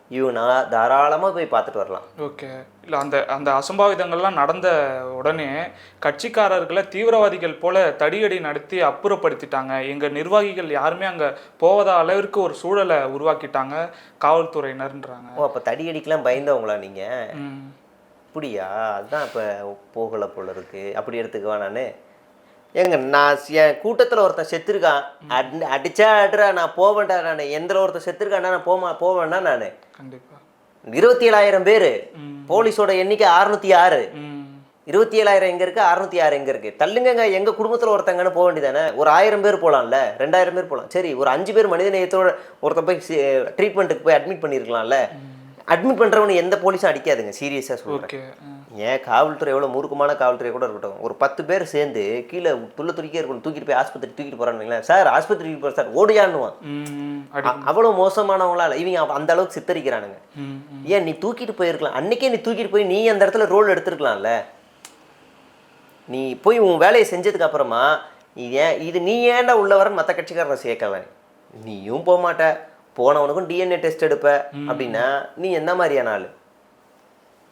இவங்க நா- தாராளமா போய் பார்த்துட்டு வரலாம். ஓகே இல்லை அந்த அந்த அசம்பாவிதங்கள்லாம் நடந்த உடனே கட்சிக்காரர்களை தீவிரவாதிகள் போல தடியடி நடத்தி அப்புறப்படுத்திட்டாங்க. எங்கள் நிர்வாகிகள் யாருமே அங்கே போவத அளவிற்கு ஒரு சூழலை உருவாக்கிட்டாங்க. காவல்துறையினர்ன்றாங்க. ஓ அப்ப தடியடிக்கெல்லாம் பயந்தவங்களா நீங்க? ம். அப்படியா? அதுதான் இப்போ போகலை போல இருக்கு. அப்படி எடுத்துக்கவா நான்? ஏங்க நான் என் கூட்டத்தில் ஒருத்தன் செத்துருக்கான் அடி அடிச்சா அட்ரா நான் போவேன்டா நான். எந்த ஒருத்தன் செத்துருக்கான்டா நான் போமா போவேன்னா நான். இருபத்தி ஏழாயிரம் பேர். போலீஸோட எண்ணிக்கை அறுநூத்தி ஆறு இருபத்தி ஏழாயிரம் எங்க இருக்கு அறுநூத்தி ஆறு எங்க இருக்கு. தள்ளுங்கங்க எங்க குடும்பத்துல ஒருத்தங்கன்னு போக வேண்டியதானே? ஒரு ஆயிரம் பேர் போலாம்ல ரெண்டாயிரம் பேர் போலாம். சரி ஒரு அஞ்சு பேர் மனித நேயத்தோட ஒருத்தன் போய் ட்ரீட்மெண்ட்டுக்கு போய் அட்மிட் பண்ணியிருக்கலாம்ல அட்மிட் பண்றவனு எந்த போலீஸும் அடிக்காதுங்க சீரியஸா சொல்றேன். ஏன் காவல்துறை எவ்வளோ மூர்க்கமான காவல்துறை கூட இருக்கட்டும். ஒரு பத்து பேர் சேர்ந்து கீழே துள்ள துடிக்கே இருக்கணும். தூக்கிட்டு போய் ஆஸ்பத்திரி தூக்கிட்டு போறான்னு சார் ஆஸ்பத்திரி தூக்கிட்டு போற சார் ஓடியான்னுவான். ம் அடி அ- அவ்வளவு மோசமானவங்களா இல்லை. இவங்க அந்த அளவுக்கு சித்தரிக்கிறானுங்க. ஏன் நீ தூக்கிட்டு போயிருக்கலாம்? அன்னைக்கே நீ தூக்கிட்டு போய் நீ அந்த இடத்துல ரோல் எடுத்திருக்கலாம்ல. நீ போய் உன் வேலையை செஞ்சதுக்கு அப்புறமா நீ ஏன் இது நீ ஏன்டா உள்ள வரன்னு மற்ற கட்சிக்காரனை சேர்க்கல நீயும் போக மாட்ட. போனவனுக்கும் டிஎன்ஏ டெஸ்ட் எடுப்ப. அப்படின்னா நீ என்ன மாதிரியான ஆளு?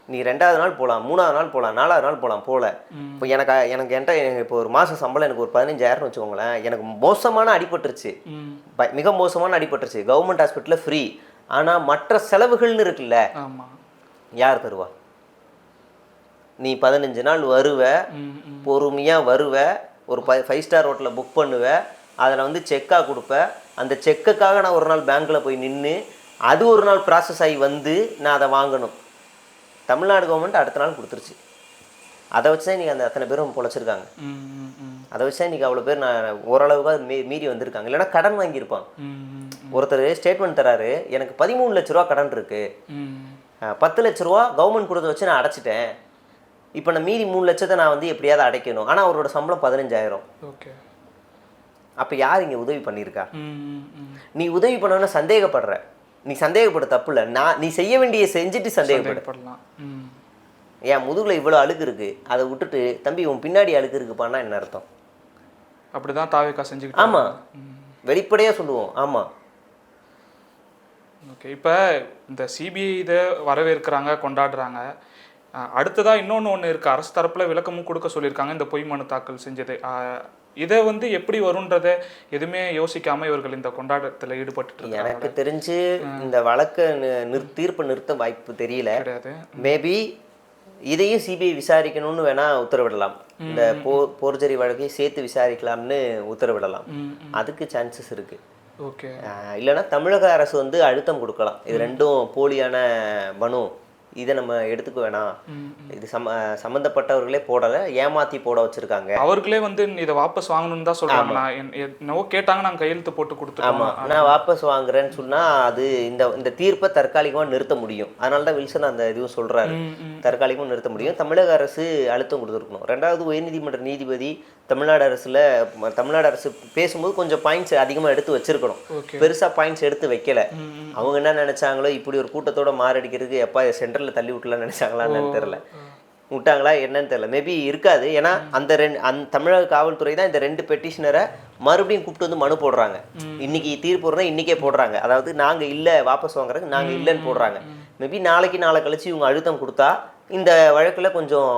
நீ ரெண்டாவது நாள் போகலாம் மூணாவது நாள் போகலாம் நாலாவது நாள் போகலாம் போகல இப்போ எனக்கு எனக்கு என்கிட்ட இப்போ ஒரு மாதம் சம்பளம் எனக்கு ஒரு பதினஞ்சாயிரம்னு வச்சுக்கோங்களேன் எனக்கு மோசமான அடிபட்டுருச்சு. மிக மோசமான அடிபட்டுருச்சு. கவர்மெண்ட் ஹாஸ்பிட்டலில் ஃப்ரீ ஆனால் மற்ற செலவுகள்னு இருக்குல்ல யார் தருவா? நீ பதினஞ்சு நாள் வருவ பொறுமையாக வருவ ஒரு ஃபைவ் ஸ்டார் ஹோட்டலில் புக் பண்ணுவ அதில் வந்து செக்காக கொடுப்ப. அந்த செக்குக்காக நான் ஒரு நாள் பேங்க்கில் போய் நின்று அது ஒரு நாள் ப்ராசஸ் ஆகி வந்து நான் அதை வாங்கணும். தமிழ்நாடு கவர்மெண்ட் அடுத்த நாள் கொடுத்துருச்சு. அதை வச்சு தான் இன்றைக்கி அந்த அத்தனை பேரும் பொழைச்சிருக்காங்க. அதை வச்சு தான் இன்றைக்கி அவ்வளோ பேர் நான் ஓரளவுக்கு அது மீ மீறி வந்திருக்காங்க. இல்லைன்னா கடன் வாங்கியிருப்பான். ஒருத்தர் ஸ்டேட்மெண்ட் தராரு எனக்கு பதிமூணு லட்ச ரூபா கடன் இருக்கு. ம் அஹ் பத்து லட்ச ரூபா கவர்மெண்ட் கொடுத்த வச்சு நான் அடைச்சிட்டேன். இப்போ நான் மீதி மூணு லட்சத்தை நான் வந்து எப்படியாவது அடைக்கணும். ஆனால் அவரோட சம்பளம் பதினஞ்சாயிரம். ஓகே. அப்போ யார் இங்கே உதவி பண்ணியிருக்கா? நீ உதவி பண்ணணும்னா சந்தேகப்படுற. நீ சந்தேகப்பட தப்பு இல்லை நான் நீ செய்ய வேண்டிய செஞ்சுட்டு சந்தேகப்படு. சந்தேகப்படலாம். ம். என் முதுகுல இவ்வளோ அழுக்கு இருக்கு. அதை விட்டுட்டு தம்பி உன் பின்னாடி அழுக்கு இருக்குப்பான்னா என்ன அர்த்தம்? அப்படிதான் தாவேக்கா செஞ்சுக்கிட்டு ஆமாம் வெளிப்படையாக சொல்லுவோம். ஆமாம் ஓகே இப்போ இந்த சிபிஐ இதை வரவேற்கிறாங்க கொண்டாடுறாங்க. அஹ் அடுத்ததா இன்னொன்று ஒன்று இருக்குது அரசு தரப்பில் விளக்கமும் கொடுக்க சொல்லியிருக்காங்க. இந்த பொய் மனு தாக்கல் செஞ்சது. இதை வந்து எப்படி வரும்ன்றதை எதுவுமே யோசிக்காம இவர்கள் இந்த கொண்டாட்டத்தில் ஈடுபட்டு எனக்கு தெரிஞ்சு இந்த வழக்கை தீர்ப்பு நிறுத்த வாய்ப்பு தெரியல. மேபி இதையும் சிபிஐ விசாரிக்கணும்னு வேணா உத்தரவிடலாம். இந்த போ போர்ஜரி வழக்கை சேர்த்து விசாரிக்கலாம்னு உத்தரவிடலாம். அதுக்கு சான்சஸ் இருக்கு. ஓகே. இல்லைன்னா தமிழக அரசு வந்து அழுத்தம் கொடுக்கலாம். இது ரெண்டும் போலியான மனு இதை நம்ம எடுத்துக்க வேணாம். இது சம்ம சம்மந்தப்பட்டவர்களே போடலை ஏமாத்தி போட வச்சிருக்காங்க. அவர்களே வந்து இதை வாபஸ் வாங்கணும்னு தான் சொல்றாங்க. நான் என்- என்னவோ கேட்டாங்க நாங்க கையெழுத்து போட்டு ஆமா. கொடுத்துட்டோம் நான் வாபஸ் வாங்குறேன்னு சொன்னா அது இந்த இந்த தீர்ப்பை தற்காலிகமா நிறுத்த முடியும். அதனால தான் வில்சன் அந்த இதுவும் சொல்றாரு. ம், ம். தற்காலிகமா நிறுத்த முடியும். தமிழக அரசு அழுத்தம் கொடுத்துருக்கணும். ரெண்டாவது உயர்நீதிமன்ற நீதிபதி தமிழ்நாடு அரசுல தமிழ்நாடு அரசு பேசும்போது கொஞ்சம் பாயிண்ட்ஸ் அதிகமா எடுத்து வச்சிருக்கணும். ஓகே பெருசா பாயிண்ட்ஸ் எடுத்து வைக்கல. அவங்க என்ன நினைச்சாங்களோ இப்படி ஒரு கூட்டத்தோட மாரடிக்கிறதுக்கு எப்பா சென்டர்ல தள்ளி விட்டலாம்னு நினைச்சாங்களான்னு தெரியல. விட்டாங்களா என்னன்னு தெரியல. மேபி இருக்காது. ஏன்னா அந்த ரெண்டு அந்த தமிழக காவல்துறை தான் இந்த ரெண்டு பெட்டிஷனரை மறுபடியும் கூப்பிட்டு வந்து மனு போடுறாங்க. இன்னைக்கு தீர்ப்பு வரணும் இன்னைக்கே போடுறாங்க. அதாவது நாங்க இல்ல வாபஸ் வாங்குறதுக்கு நாங்க இல்லைன்னு போடுறாங்க. மேபி நாளைக்கு நாளை கழிச்சு இவங்க அழுத்தம் கொடுத்தா இந்த வழக்குல கொஞ்சம்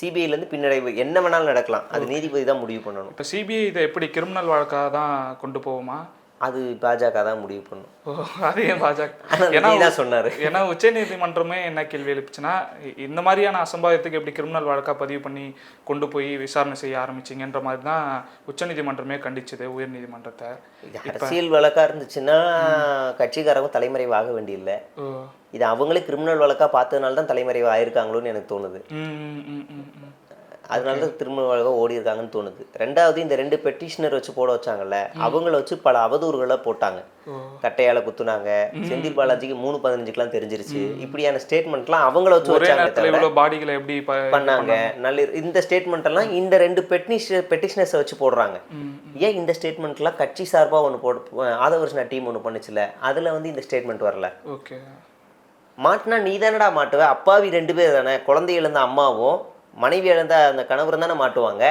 சிபிஐல இருந்து பின்னடைவு. என்ன வேணாலும் நடக்கலாம். அது நீதிபதி தான் முடிவு பண்ணணும். இப்போ சிபிஐ இதை எப்படி கிரிமினல் வழக்காக தான் கொண்டு போகுமா? அது பாஜக தான் முடிவு பண்ணும். ஓ அதே பாஜக. ஆனா ஏன்னா சொன்னாரு. ஏன்னா உச்சநீதிமன்றமே என்ன கேள்வி எழுப்புச்சுன்னா இந்த மாதிரியான அசம்பாவிதத்துக்கு எப்படி கிரிமினல் வழக்கா பதிவு பண்ணி கொண்டு போய் விசாரணை செய்ய ஆரம்பிச்சிங்கன்ற மாதிரி தான் உச்சநீதிமன்றமே கண்டிச்சது உயர்நீதிமன்றத்தை இது அரசியல் வழக்கா இருந்துச்சுன்னா கட்சிக்காரங்க தலைமறைவு ஆக வேண்டியதில்லை இது அவங்களே கிரிமினல் வழக்கா பார்த்ததுனால தான் தலைமறைவு ஆயிருக்காங்களோன்னு எனக்கு தோணுது. அதனால தான் கிரிமினல் வழக்கா ஓடி இருக்காங்கன்னு தோணுது. ரெண்டாவது இந்த ரெண்டு பெட்டிஷனர் வச்சு போட வச்சாங்கல்ல அவங்கள வச்சு பல அவதூறுகளை போட்டாங்க. கட்டையால குத்துனாங்க. செந்தில் பாலாஜிக்கு மூணு பதினஞ்சுக்கெல்லாம் தெரிஞ்சிருச்சு. இப்படியான ஸ்டேட்மெண்ட்லாம் அவங்கள வச்சு வச்சாங்க பாடிகளை எப்படி பண்ணாங்க. நல்ல இந்த ஸ்டேட்மெண்ட் எல்லாம் இந்த ரெண்டு பெட்டிஷ பெட்டிஷனர்ஸை வச்சு போடுறாங்க. ஏன் இந்த ஸ்டேட்மெண்ட்லாம் கட்சி சார்பா ஒன்று போடு ஆதவர்ஷனா டீம் ஒன்று பண்ணுச்சுல? அதுல வந்து இந்த ஸ்டேட்மெண்ட் வரல. ஓகே மாட்டினா நீ தானடா மாட்டுவ? அப்பாவி ரெண்டு பேர் தானே. குழந்தை இழந்த அம்மாவும் மனைவி இழந்த அந்த கணவரும் தானே மாட்டுவாங்க.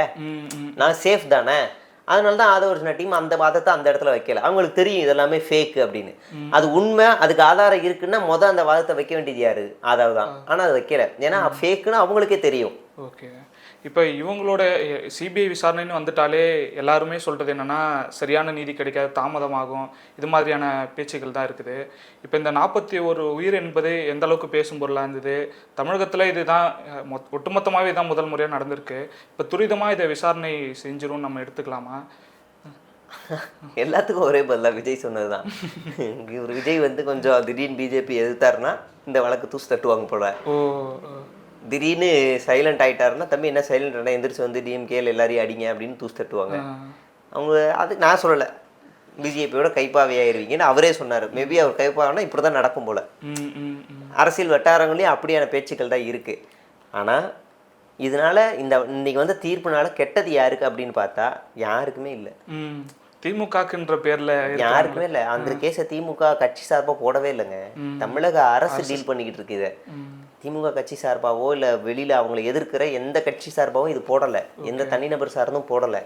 நான் சேஃப் தானே? அதனால தான் ஆதவர்ஷனா டீம் அந்த வாதத்தை அந்த இடத்துல வைக்கல. அவங்களுக்கு தெரியும் இதெல்லாமே ஃபேக் அப்படின்னு. அது உண்மை அதுக்கு ஆதாரம் இருக்குன்னா மொதல் அந்த வாதத்தை வைக்க வேண்டியது யாரு? ஆதார் தான். ஆனால் அது வைக்கல. ஏன்னா ஃபேக்குன்னு அவங்களுக்கே தெரியும். ஓகே. இப்போ இவங்களோட சிபிஐ விசாரணைன்னு வந்துட்டாலே எல்லாருமே சொல்கிறது என்னன்னா சரியான நீதி கிடைக்காது தாமதமாகும் இது மாதிரியான பேச்சுக்கள் தான் இருக்குது. இப்போ இந்த நாற்பத்தி ஒரு உயிர் என்பது எந்த அளவுக்கு பேசும் பொருளாக இருந்தது? தமிழகத்தில் இதுதான் மொத் ஒட்டுமொத்தமாகவே தான் முதல் முறையாக நடந்திருக்கு. இப்போ துரிதமாக இதை விசாரணை செஞ்சிரும் நம்ம எடுத்துக்கலாமா? எல்லாத்துக்கும் ஒரே பதிலாக விஜய் சொன்னதுதான். இவர் விஜய் வந்து கொஞ்சம் திடீர்னு பிஜேபி எதிர்த்தாருன்னா இந்த வழக்கு தூசு தட்டுவாங்க போல. ஓ. திடீர்னு சைலண்ட் ஆயிட்டாருன்னா தம்பி என்ன சைலண்ட் எந்திரிச்சு வந்து டிஎம்கேல எல்லாரையும் அடிங்க அப்படின்னு தூசு தட்டுவாங்க. அவங்க அது நான் சொல்லலை. பிஜேபியோட கைப்பாவையாயிருவீங்கன்னு அவரே சொன்னார். மேபி அவர் கைப்பாவைனா இப்படி தான் நடக்கும் போல. அரசியல் வட்டாரங்களையும் அப்படியான பேச்சுக்கள் தான் இருக்கு. ஆனால் இதனால இந்த இன்னைக்கு வந்து தீர்ப்புனால கெட்டது யாருக்கு அப்படின்னு பார்த்தா யாருக்குமே இல்லை. ம். திமுகக்குன்ற பேர்ல யாருக்குமே இல்லை. அந்த கேஸை திமுக கட்சி சார்பாக போடவே இல்லைங்க. தமிழக அரசு டீல் பண்ணிக்கிட்டு இருக்கு இதை. திமுக கட்சி சார்பாவோ இல்லை வெளியில் அவங்களை எதிர்க்கிற எந்த கட்சி சார்பாகவும் இது போடலை. எந்த தனிநபர் சார்ந்தும் போடலை.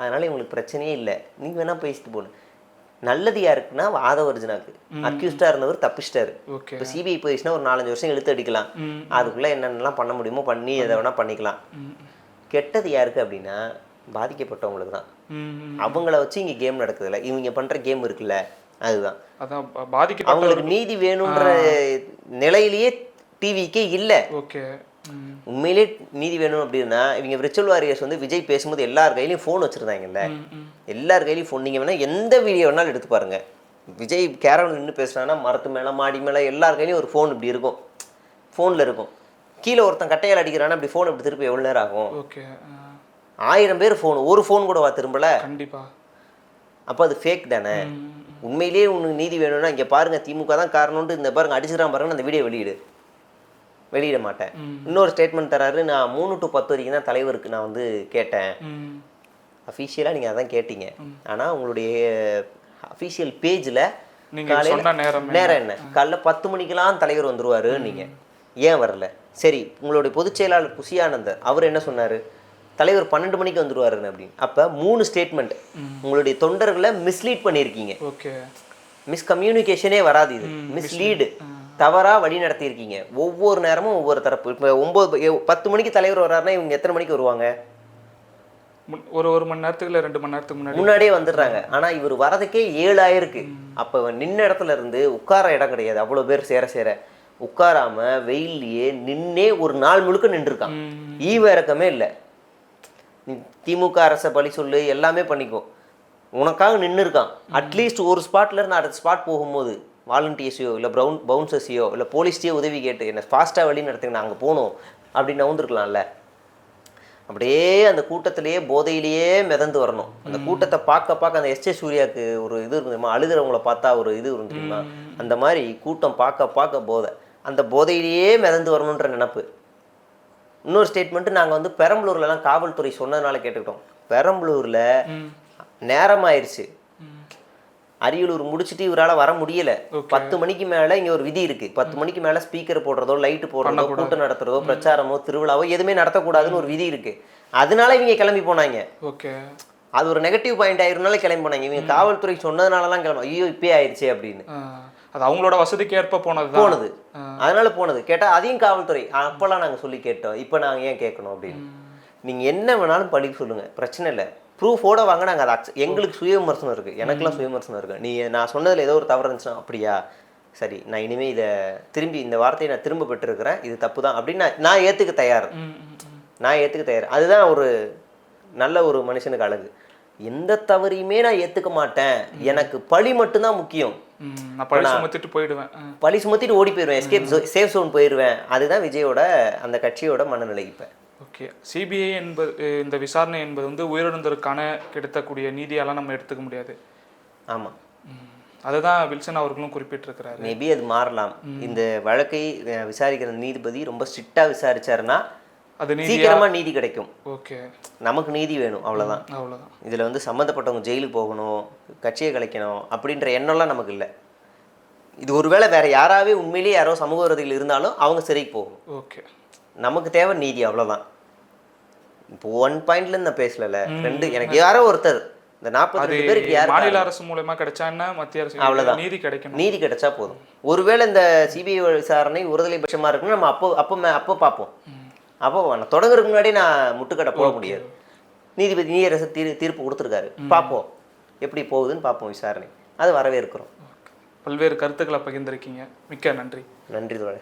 அதனால இவங்களுக்கு பிரச்சனையே இல்லை. நீங்க வேணா பேசிட்டு போகணும் நல்லது யாருக்குன்னா ஆதவர்ஜுனாக்கு அக்யூஸ்டாக இருந்தவர் தப்பிச்சிட்டாரு. இப்போ சிபிஐ போயிடுச்சுன்னா ஒரு நாலஞ்சு வருஷம் இழுத்து அடிக்கலாம். அதுக்குள்ளே என்னென்னலாம் பண்ண முடியுமோ பண்ணி எதை வேணால் பண்ணிக்கலாம். கெட்டது யாருக்கு அப்படின்னா பாதிக்கப்பட்டவங்களுக்கு தான். அவங்கள வச்சு இங்கே கேம் நடக்குதுல்ல. இவங்க பண்ணுற கேம் இருக்குல்ல. அதுதான். அவங்களுக்கு நீதி வேணுன்ற நிலையிலேயே டிவிக்கே இல்லை. ஓகே. உண்மையிலே நீதி வேணும் அப்படின்னா இவங்க விர்ச்சுவல் வாரியர்ஸ் வந்து விஜய் பேசும்போது எல்லார் கையிலையும் ஃபோன் வச்சுருந்தாங்கல்ல. எல்லார் கையிலையும் ஃபோன் நீங்கள் வேணால் எந்த வீடியோ வேணாலும் எடுத்து பாருங்க. விஜய் கேரவன் நின்று பேசுனாங்கன்னா மரத்து மேலே மாடி மேலே எல்லார் கையிலையும் ஒரு ஃபோன் இப்படி இருக்கும். ஃபோனில் இருக்கும். கீழே ஒருத்தன் கட்டையால் அடிக்கிறான்னா இப்படி ஃபோன் இப்படி திருப்பி எவ்வளோ நேரம் ஆகும்? ஓகே ஆயிரம் பேர் ஃபோன் ஒரு ஃபோன் கூட வா திரும்பல? கண்டிப்பா. அப்போ அது ஃபேக் தானே. உண்மையிலேயே உனக்கு நீதி வேணும்னா இங்கே பாருங்க திமுக தான் காரணம்னு இந்த பாருங்க அடிச்சுக்கிறான் பாருங்க அந்த வீடியோ வெளியிடு. வெளியிட மாட்டேன். இன்னொரு ஸ்டேட்மெண்ட் தராரு நான் மூணு டு பத்து வரைக்கும் தான் தலைவருக்கு நான் வந்து கேட்டேன். அஃபீஷியலாக நீங்கள் அதான் கேட்டீங்க. ஆனால் உங்களுடைய அஃபீஷியல் பேஜில் நேரம் என்ன? காலைல பத்து மணிக்கெல்லாம் தலைவர் வந்துருவாரு நீங்க. ஏன் வரல? சரி உங்களுடைய பொதுச் செயலாளர் குஷியானந்தர் அவர் என்ன சொன்னாரு? தலைவர் பன்னெண்டு மணிக்கு வந்துருவாருன்னு அப்படின்னு. அப்ப மூணு ஸ்டேட்மெண்ட் உங்களுடைய தொண்டர்களை மிஸ்லீட் பண்ணியிருக்கீங்க. ஓகே. மிஸ்கம்யூனிகேஷனே வராது இது. மிஸ்லீடு தவறா வழி நடத்தியிருக்கீங்க. ஒவ்வொரு நேரமும் ஒவ்வொரு தரப்பு. இப்போ ஒன்பது எ- பத்து மணிக்கு தலைவர் வர்றாருன்னா இவங்க எத்தனை மணிக்கு வருவாங்க? ஒரு ஒரு மணி நேரத்துக்கு இல்லை ரெண்டு மணி நேரத்துக்கு முன்னாடி. முன்னாடியே வந்துடுறாங்க. ஆனா இவர் வரதுக்கே ஏழு ஆயிருக்கு அப்ப நின்ன இடத்துல இருந்து உட்கார இடம் கிடையாது. அவ்வளவு பேர் சேர சேர. உட்காராம வெயில்லயே நின்னே ஒரு நாள் முழுக்க நின்றுருக்கான். ஈவ இறக்கமே இல்லை. திமுக அரசை பழி சொல்லு எல்லாமே பண்ணிக்கோ. உனக்காக நின்று இருக்கான் அட்லீஸ்ட் ஒரு ஸ்பாட்ல இருந்து அடுத்த ஸ்பாட் போகும்போது. வாலண்டியர்ஸையோ இல்லை ப்ரௌன் பவுன்சர்ஸையோ இல்லை போலீஸ்டையோ உதவி கேட்டு என்ன ஃபாஸ்ட்டாக வழி நடத்துங்க அங்கே போகணும் அப்படின்னு நவுந்துருக்கலாம்ல. அப்படியே அந்த கூட்டத்திலேயே போதையிலேயே மிதந்து வரணும். அந்த கூட்டத்தை பார்க்க பார்க்க அந்த எஸ்ஏ சூர்யாவுக்கு ஒரு இது இருக்கும் தெரியுமா? அழுகிறவங்கள பார்த்தா ஒரு இது இருக்கும் தெரியுமா? அந்த மாதிரி கூட்டம் பார்க்க பார்க்க போதை. அந்த போதையிலேயே மிதந்து வரணுன்ற நினப்பு. இன்னொரு ஸ்டேட்மெண்ட்டு நாங்கள் வந்து பெரம்பலூர்லலாம் காவல்துறை சொன்னதுனால கேட்டுக்கிட்டோம். பெரம்பலூரில் நேரமாயிருச்சு. அரியலூர் முடிச்சுட்டு இவரால் வர முடியல. பத்து மணிக்கு மேலே இங்கே ஒரு விதி இருக்கு. பத்து மணிக்கு மேலே ஸ்பீக்கர் போடுறதோ லைட்டு போடுறதோ கூட்டம் நடத்துறதோ பிரச்சாரமோ திருவிழாவோ எதுவுமே நடத்தக்கூடாதுன்னு ஒரு விதி இருக்கு. அதனால இவங்க கிளம்பி போனாங்க. ஓகே அது ஒரு நெகட்டிவ் பாயிண்ட் ஆயிருந்தால கிளம்பி போனாங்க. இவங்க காவல்துறை சொன்னதுனாலலாம் கிளம்ப ஐயோ இப்பயே ஆயிடுச்சு அப்படின்னு. அது அவங்களோட வசதிக்கு ஏற்ப போனது. போனது அதனால போனது. கேட்டா அதையும் காவல்துறை அப்பெல்லாம் நாங்க சொல்லி கேட்டோம். இப்போ நாங்க ஏன் கேட்கணும்? அப்படின்னு. நீங்க என்ன வேணாலும் பழி சொல்லுங்க. பிரச்சனை இல்லை. ப்ரூஃபோட வாங்க நாங்க அதை accept- எங்களுக்கு சுய விமர்சனம் இருக்கு. எனக்கெல்லாம் சுய விமர்சனம் இருக்கு. நீ நான் சொன்னதுல ஏதோ ஒரு தவறு இருந்துச்சுன்னா அப்படியா? சரி நான் இனிமே இதை திரும்பி இந்த வார்த்தையை நான் திரும்ப பெற்றிருக்கிறேன். இது தப்பு தான் அப்படின்னு நான் நான் ஏத்துக்க தயார். நான் ஏத்துக்க தயார். அதுதான் ஒரு நல்ல ஒரு மனுஷனுக்கு அழகு. எந்த தவறையுமே நான் ஏத்துக்க மாட்டேன். எனக்கு பழி மட்டும்தான் முக்கியம். பழி சுமத்திட்டு போயிடுவேன். பழி சுமத்திட்டு ஓடி போயிடுவேன் எஸ்கேப் சேஃப் ஜோன் போயிடுவேன் அதுதான் விஜயோட அந்த கட்சியோட மனநிலை இப்போ. ஓகே சிபிஐ என்பது இந்த விசாரணை என்பது வந்து உயிரிழந்தோருக்கான கிடைத்தக்கூடிய நீதியெல்லாம் நம்ம எடுத்துக்க முடியாது. ஆமாம். அதுதான் வில்சன் அவர்களும் குறிப்பிட்டிருக்கிறாரு. மேபி அது மாறலாம். இந்த வழக்கை விசாரிக்கிற நீதிபதி ரொம்ப ஸ்ட்ரிக்டாக விசாரிச்சாருன்னா அது சீக்கிரமா நீதி கிடைக்கும். ஓகே நமக்கு நீதி வேணும். அவ்வளவுதான். அவ்வளோதான் இதுல வந்து சம்மந்தப்பட்டவங்க ஜெயிலுக்கு போகணும் கட்சியை கலைக்கணும் அப்படின்ற எண்ணம்லாம் நமக்கு இல்லை. இது ஒருவேளை வேற யாராவே உண்மையிலேயே யாரோ சமூக விரோதிகள் இருந்தாலும் அவங்க சிறைக்கு போகணும். ஓகே நமக்கு தேவை நீதி அவ்வளவுதான். இப்போ ஒன் பாயிண்ட்ல இருந்து நான் பேசல ரெண்டு எனக்கு யாரோ ஒருத்தர் இந்த ரெண்டு பேருக்கு யாரு மாநில அரசு மூலமா கிடைச்சா என்ன? மத்திய அரசு அவ்வளவுதான். நீதி கிடைக்கணும். நீதி கிடைச்சா போதும். ஒருவேளை இந்த சிபிஐ விசாரணை ஒருதலை பட்சமா இருக்குன்னு நம்ம அப்போ அப்போ அப்போ பார்ப்போம். அப்போ நான் தொடங்குறதுக்கு முன்னாடி நான் முட்டுக்கட்டை போட முடியாது. நீதிபதி நீரரசு தீர் தீர்ப்பு கொடுத்துருக்காரு. பார்ப்போம். எப்படி போகுதுன்னு பார்ப்போம் விசாரணை. அது வரவேற்கிறோம். பல்வேறு கருத்துக்களை பகிர்ந்திருக்கீங்க. மிக்க நன்றி. நன்றி தோழர்.